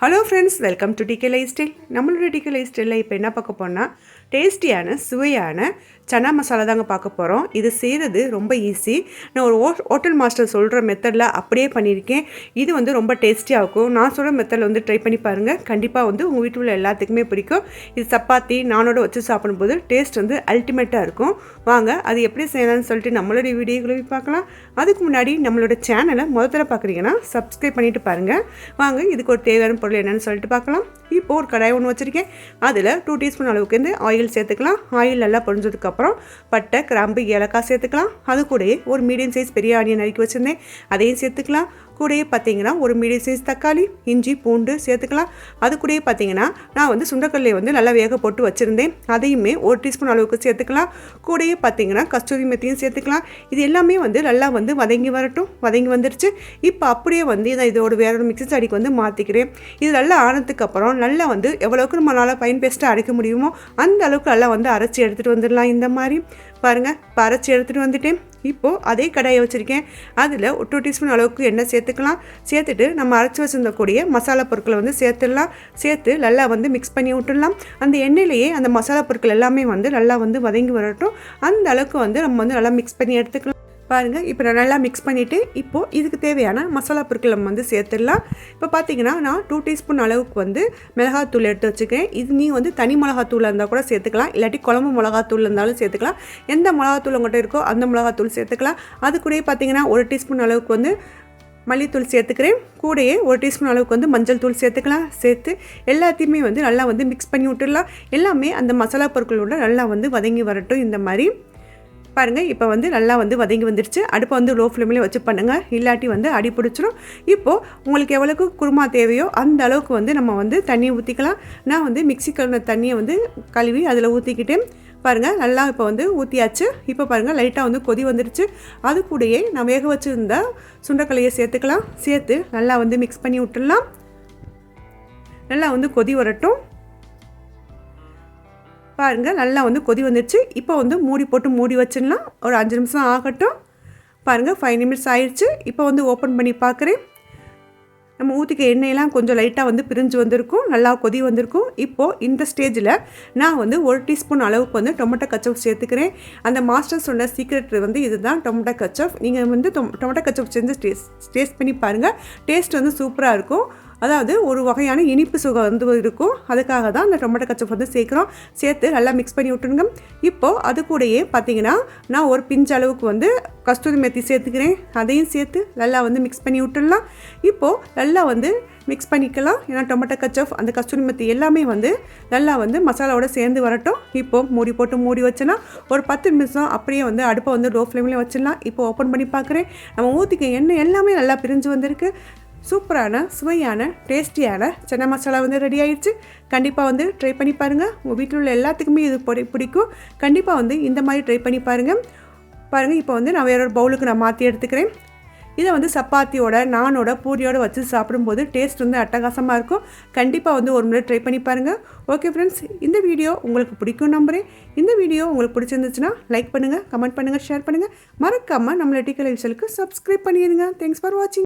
Hello friends welcome to DK lifestyle நம்மளோட DK life ஸ்டைலில் இப்போ என்ன பார்க்க போனால் டேஸ்டியான சுவையான சனா மசாலா தாங்க பார்க்க போகிறோம் இது செய்கிறது ரொம்ப ஈஸி நான் ஒரு ஹோ ஹோட்டல் மாஸ்டர் சொல்கிற மெத்தடில் அப்படியே பண்ணியிருக்கேன். இது வந்து ரொம்ப டேஸ்டியாக இருக்கும். நான் சொல்கிற மெத்தடில் வந்து ட்ரை பண்ணி பாருங்கள் கண்டிப்பாக வந்து உங்கள் வீட்டில் உள்ள எல்லாத்துக்குமே பிடிக்கும். இது சப்பாத்தி நானோட வச்சு சாப்பிடும்போது டேஸ்ட் வந்து அல்டிமேட்டாக இருக்கும். வாங்க அது எப்படி செய்யலாம்னு சொல்லிட்டு நம்மளுடைய வீடியோக்களை பார்க்கலாம். அதுக்கு முன்னாடி நம்மளோட சேனலை முதல்ல பார்க்குறீங்கன்னா சப்ஸ்கிரைப் பண்ணிவிட்டு பாருங்கள் வாங்க இதுக்கு ஒரு தேவையான பொருள் என்னென்னு சொல்லிட்டு பார்க்கலாம். இப்போ ஒரு கடாய் ஒன்று வச்சுருக்கேன். அதில் டூ டீஸ்பூன் அளவுக்கு வந்து ஆயில் சேர்த்துக்கலாம். ஆயில் நல்லா பொரிஞ்சதுக்கப்புறம் பட்டை கிராம்பு ஏலக்காய் சேர்த்துக்கலாம். அது கூடயே ஒரு மீடியம் சைஸ் பெரிய ஆனியன் நறுக்கி வச்சுருந்தேன். அதையும் சேர்த்துக்கலாம். கூடயே பார்த்தீங்கன்னா ஒரு மீடியம் சைஸ் தக்காளி இஞ்சி பூண்டு சேர்த்துக்கலாம். அது கூடயே பார்த்தீங்கன்னா நான் வந்து சுண்டக்கல்லையை வந்து நல்லா வேக போட்டு வச்சுருந்தேன். அதையுமே ஒரு டீஸ்பூன் அளவுக்கு சேர்த்துக்கலாம். கூடயே பார்த்தீங்கன்னா கஸ்தூரி மெத்தியும் சேர்த்துக்கலாம். இது எல்லாமே வந்து நல்லா வந்து வதங்கி வரட்டும். வதங்கி வந்துருச்சு. இப்போ அப்படியே வந்து நான் இதோட வேற ஒரு மிக்சி அடிக்கு வந்து மாற்றிக்கிறேன் இது நல்லா ஆனதுக்கு அப்புறம் நல்லா வந்து எவ்வளோக்கு நம்மளால் பயன் பேஸ்ட்டாக அரைக்க முடியுமோ அந்த அளவுக்கு நல்லா வந்து அரைச்சி எடுத்துகிட்டு வந்துடலாம் இந்த மாதிரி. பாருங்கள் இப்போ அரைச்சி எடுத்துகிட்டு வந்துட்டேன். இப்போது அதே கடாயை வச்சுருக்கேன். அதில் ஒரு டூ டீஸ்பூன் அளவுக்கு எண்ணெய் சேர்த்துக்கலாம். சேர்த்துட்டு நம்ம அரைச்சி வச்சுருந்தக்கூடிய மசாலா பொருட்களை வந்து சேர்த்துடலாம். சேர்த்து நல்லா வந்து மிக்ஸ் பண்ணி விட்டுடலாம். அந்த எண்ணெயிலேயே அந்த மசாலா பொருட்கள் எல்லாமே வந்து நல்லா வந்து வதங்கி வரட்டும். அந்த அளவுக்கு வந்து நம்ம வந்து நல்லா மிக்ஸ் பண்ணி எடுத்துக்கலாம். பாருங்கள் இப்போ நான் நல்லா மிக்ஸ் பண்ணிவிட்டு இப்போது இதுக்கு தேவையான மசாலா பொருட்கள் நம்ம வந்து சேர்த்துடலாம். இப்போ பார்த்தீங்கன்னா நான் டூ டீஸ்பூன் அளவுக்கு வந்து மிளகாத்தூள் எடுத்து வச்சுக்கேன் இது நீங்கள் வந்து தனி மிளகாத்தூள் இருந்தால் கூட சேர்த்துக்கலாம். இல்லாட்டி குழம்பு மிளகாத்தூள் இருந்தாலும் சேர்த்துக்கலாம். எந்த மிளகாத்தூள் உங்கள்கிட்ட இருக்கோ அந்த மிளகாத்தூள் சேர்த்துக்கலாம். அது கூடயே பார்த்தீங்கன்னா ஒரு டீஸ்பூன் அளவுக்கு வந்து மல்லித்தூள் சேர்த்துக்கிறேன். கூடையே ஒரு டீஸ்பூன் அளவுக்கு வந்து மஞ்சள் தூள் சேர்த்துக்கலாம். சேர்த்து எல்லாத்தையுமே வந்து நல்லா வந்து மிக்ஸ் பண்ணி விட்டுடலாம். எல்லாமே அந்த மசாலா பொருட்களோட நல்லா வந்து வதங்கி வரட்டும் இந்த மாதிரி. பாருங்கள் இப்போ வந்து நல்லா வந்து வதங்கி வந்துடுச்சு அடுப்பை வந்து லோ ஃப்ளேம்லேயே வச்சு பண்ணுங்கள் இல்லாட்டி வந்து அடி பிடிச்சிரும். இப்போது உங்களுக்கு எவ்வளோக்கு குருமா தேவையோ அந்த அளவுக்கு வந்து நம்ம வந்து தண்ணியை ஊற்றிக்கலாம் நான் வந்து மிக்சி கலந்த தண்ணியை வந்து கழுவி அதில் ஊற்றிக்கிட்டேன் பாருங்கள் நல்லா இப்போ வந்து ஊற்றியாச்சு இப்போ பாருங்கள் லைட்டாக வந்து கொதி வந்துடுச்சு அது கூடயே நான் வேக வச்சுருந்த சுண்டக்கலையை சேர்த்துக்கலாம். சேர்த்து நல்லா வந்து மிக்ஸ் பண்ணி விட்டுடலாம். நல்லா வந்து கொதி வரட்டும். பாருங்கள் நல்லா வந்து கொதி வந்துடுச்சு இப்போ வந்து மூடி போட்டு மூடி வச்சிடலாம். ஒரு அஞ்சு நிமிஷம் ஆகட்டும். பாருங்கள் ஃபைவ் நிமிட்ஸ் ஆயிடுச்சு இப்போ வந்து ஓப்பன் பண்ணி பார்க்குறேன் நம்ம ஊற்றிக்க எண்ணெயெல்லாம் கொஞ்சம் லைட்டாக வந்து பிரிஞ்சு வந்திருக்கும். நல்லா கொதி வந்திருக்கும். இப்போது இந்த ஸ்டேஜில் நான் வந்து ஒரு டீஸ்பூன் அளவுக்கு வந்து டொமேட்டோ கச்சப் சேர்த்துக்கிறேன். அந்த மாஸ்டர் சொன்ன சீக்ரெட் வந்து இதுதான் டொமேட்டோ கச்சப் நீங்கள் வந்து டொமேட்டோ கச்சப் செஞ்சு டேஸ்ட் டேஸ்ட் பண்ணி பாருங்கள் டேஸ்ட் வந்து சூப்பராக இருக்கும். அதாவது ஒரு வகையான இனிப்பு சுகம் வந்து இருக்கும். அதுக்காக தான் அந்த டொமேட்டோ கச்சப் வந்து சேர்க்குறோம். சேர்த்து நல்லா மிக்ஸ் பண்ணி விட்டுருங்க. இப்போது அது கூடயே பார்த்தீங்கன்னா நான் ஒரு பிஞ்ச் அளவுக்கு வந்து கஸ்தூரி மெத்தி சேர்த்துக்கிறேன். அதையும் சேர்த்து நல்லா வந்து மிக்ஸ் பண்ணி விட்டுடலாம். இப்போது நல்லா வந்து மிக்ஸ் பண்ணிக்கலாம். ஏன்னா டொமேட்டோ கச்சப் அந்த கஸ்தூரி மெத்தி எல்லாமே வந்து நல்லா வந்து மசாலாவோட சேர்ந்து வரட்டும். இப்போது மூடி போட்டு மூடி வச்சோன்னா ஒரு பத்து நிமிஷம் அப்படியே வந்து அடுப்பை வந்து லோ ஃப்ளேம்லேயே வச்சிடலாம். இப்போ ஓப்பன் பண்ணி பார்க்குறேன் நம்ம ஊற்றிக்க எண்ணெய் எல்லாமே நல்லா பிரிஞ்சு வந்திருக்கு. சூப்பரான சுவையான டேஸ்டியான சன்னா மசாலா வந்து ரெடி ஆயிடுச்சு. கண்டிப்பாக வந்து ட்ரை பண்ணி பாருங்கள் உங்கள் வீட்டில் உள்ள எல்லாத்துக்குமே இது பிடிக்கும். கண்டிப்பாக வந்து இந்த மாதிரி ட்ரை பண்ணி பாருங்கள் பாருங்கள் இப்போ வந்து நான் வேற ஒரு பவுலுக்கு நான் மாற்றி எடுத்துக்கிறேன். இதை வந்து சப்பாத்தியோட நானோட பூரியோட வச்சு சாப்பிடும்போது டேஸ்ட் வந்து அட்டகாசமாக இருக்கும். கண்டிப்பாக வந்து ஒரு முறை ட்ரை பண்ணி பாருங்கள் ஓகே ஃப்ரெண்ட்ஸ் இந்த வீடியோ உங்களுக்கு பிடிக்கும் நம்புகிறேன் இந்த வீடியோ உங்களுக்கு பிடிச்சிருந்துச்சுன்னா லைக் பண்ணுங்கள் கமெண்ட் பண்ணுங்கள் ஷேர் பண்ணுங்கள் மறக்காமல் நம்மள டிக்கல் விஷலுக்கு சப்ஸ்கிரைப் பண்ணிடுங்க. தேங்க்ஸ் ஃபார் வாட்சிங்